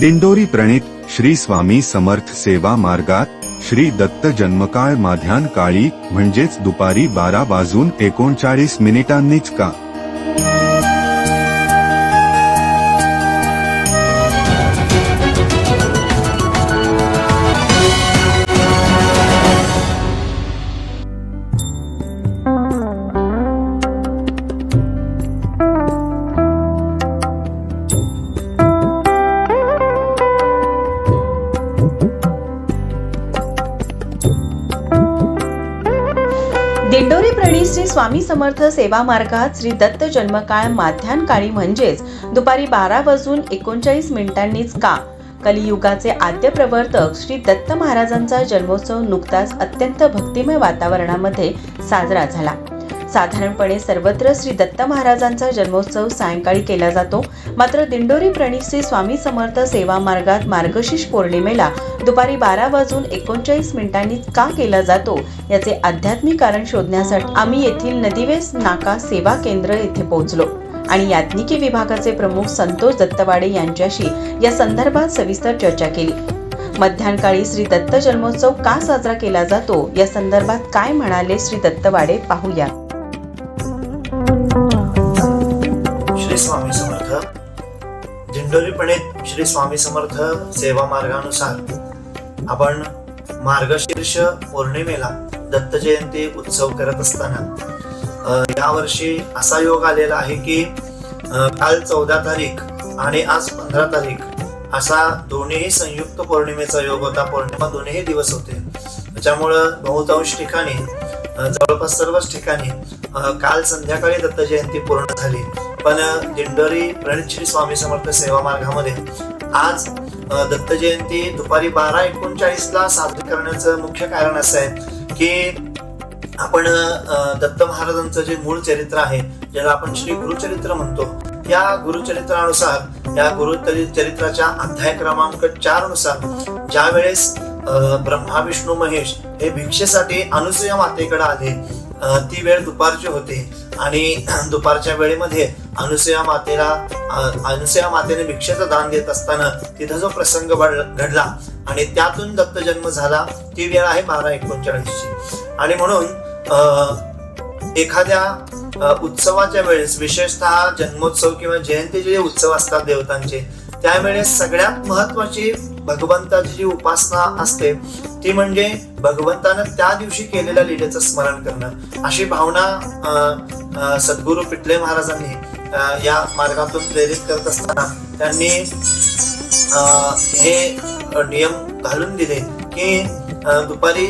दिंडोरी प्रणित श्री स्वामी समर्थ सेवा मार्गात श्री दत्त जन्मकाळ माध्यान काळी म्हणजेच दुपारी बारा वाजून एकोणचाळीस मिनिटांनीच का? दिंडोरी प्रणित श्री स्वामी समर्थ सेवा मार्गात श्री दत्त जन्मकाळ माध्यान काळी म्हणजेच दुपारी बारा वाजून एकोणचाळीस मिनिटांनीच का. कलियुगाचे आद्य प्रवर्तक श्री दत्त महाराजांचा जन्मोत्सव नुकताच अत्यंत भक्तिमय वातावरणामध्ये साजरा झाला. साधारणपणे सर्वत्र श्री दत्त महाराजांचा जन्मोत्सव सायंकाळी केला जातो. मात्र दिंडोरी प्रणित श्री स्वामी समर्थ सेवा मार्गात मार्गशीर्ष पौर्णिमेला दुपारी बारा वाजून एकोणचाळीस मिनिटांनी का केला जातो? याचे आध्यात्मिक कारण शोधण्यासाठी आम्ही येथील नदीवेस नाका सेवा केंद्र येथे पोहोचलो. आणि याज्ञिकी विभागाचे प्रमुख संतोष दत्तवाडे यांच्याशी या संदर्भात सविस्तर चर्चा केली. मध्यानकाळी श्री दत्त जन्मोत्सव का साजरा केला जातो? या संदर्भात काय म्हणाले श्री दत्तवाडे? पाहूया. श्री स्वामी समर्थ. दिंडोरी श्री स्वामी समर्थ सेवा मार्गानुसार आपण मार्गशीर्ष पौर्णिमेला दत्त जयंती उत्सव करत असताना अ, यावर्षी असा योग आलेला आहे की काल चौदा तारीख आणि आज पंधरा तारीख असा दोन्हीही संयुक्त पौर्णिमेचा योग होता. पौर्णिमा दोन्ही दिवस होते. त्याच्यामुळं बहुतांश ठिकाणी जवळपास सर्वच ठिकाणी काल संध्याकाळी दत्त जयंती पूर्ण झाली. पण दिंडोरी प्रणित श्री स्वामी समर्थ सेवा मार्गामध्ये आज दत्त जयंती दुपारी बारा एकोणचाळीसला साजरी करण्याचं मुख्य कारण असं आहे की आपण दत्त महाराजांचं जे मूळ चरित्र आहे ज्याला आपण श्री गुरुचरित्र म्हणतो या गुरुचरित्रानुसार या गुरुचरित्राच्या अध्याय क्रमांक चारनुसार ज्या वेळेस ब्रह्मा विष्णू महेश हे भिक्षेसाठी अनुसया मातेकडे आले ती वेळ दुपारची होती. आणि दुपारच्या वेळेमध्ये अनुसया मातेला अनुसया मातेने भिक्षेचं दान देत असताना तिथं जो प्रसंग घडला आणि त्यातून दत्त जन्म झाला ती वेळ आहे बारा एकोणचाळीसची. आणि म्हणून एखाद्या उत्सवाच्या वेळेस विशेषतः जन्मोत्सव किंवा जयंतीचे जे उत्सव असतात देवतांचे त्यावेळेस सगळ्यात महत्वाची भगवंताची जी उपासना असते ती म्हणजे भगवंतानं त्या दिवशी केलेल्या लीलेचं स्मरण करणं. अशी भावना सद्गुरू पिटले महाराजांनी या मार्गातून प्रेरित करत असताना त्यांनी हे नियम घालून दिले की दुपारी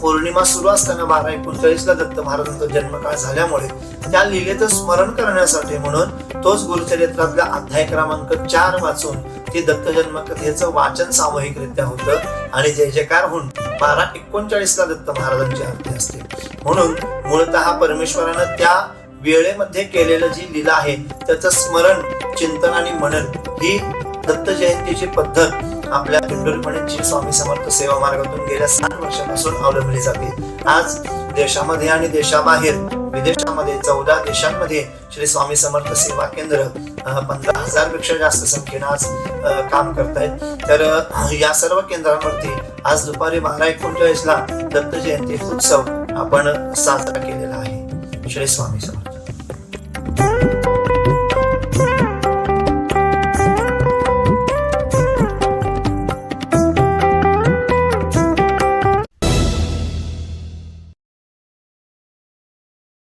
पौर्णिमा सुरू असताना बारा एकोणचाळीसला दत्त महाराजांचा जन्मकाळ झाल्यामुळे त्या लिलेचं स्मरण करण्यासाठी म्हणून तोच गुरुचरित्रातला अध्याय क्रमांक चार वाचून ते दत्त जन्मकथेचं वाचन सामूहिकरित्या होतं आणि जय जयकार होऊन बारा एकोणचाळीसला दत्त महाराजांची आरती असते. म्हणून मूळत परमेश्वरानं त्या वेळेमध्ये केलेलं जी लीला आहे त्याचं स्मरण चिंतन आणि मनन ही दत्त जयंतीची पद्धत आपल्या पिंडोरीपणीची स्वामी समर्थ सेवा मार्गातून गेल्या सात वर्षापासून अवलंबली जाते. आज देशामध्ये आणि देशाबाहेर विदेशामध्ये चौदा देशांमध्ये श्री स्वामी समर्थ सेवा केंद्र पंधरा हजारपेक्षा जास्त संख्येनं आज काम काम करतायत. तर या सर्व केंद्रांवरती आज दुपारी बारा एकोणचाळीसला दत्त जयंती उत्सव आपण साजरा केलेला आहे. श्री स्वामी समर्थ. Thank you.